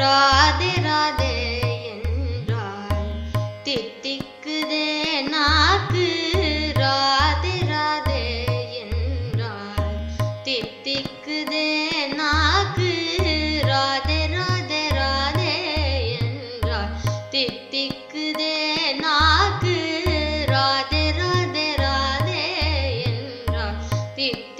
ராதே ராதே என்றால் தித்திக்குதே நாக்கு. ராதே ராதே என்றால் தித்திக்குதே நாக்கு. ராதே ராதே ராதே என்றால் தித்திக்குதே நாக்கு. ராதே ராதே ராதே என்றால் தித்தி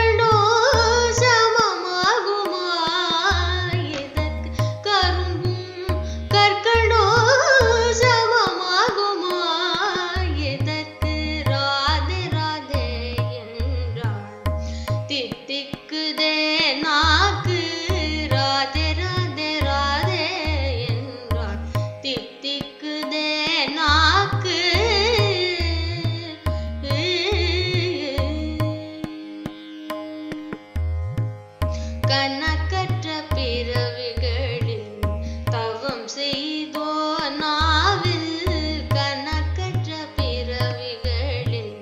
கணக்கற்ற பிறவிகளில் தவம் செய்தோ நாவில் கணக்கற்ற பிறவிகளில்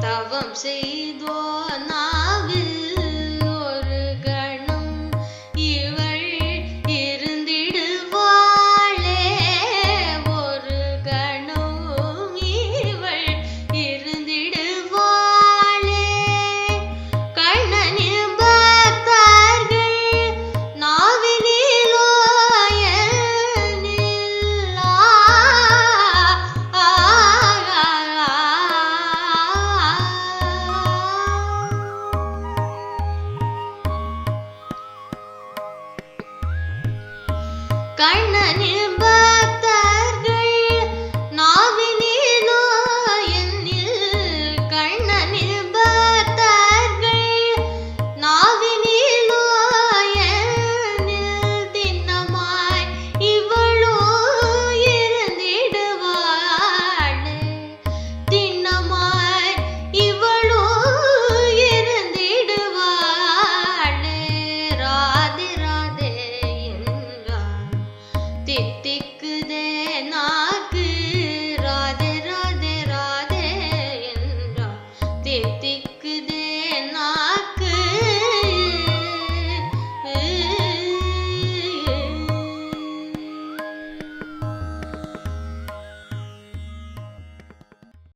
தவம் செய் கண்ணனில்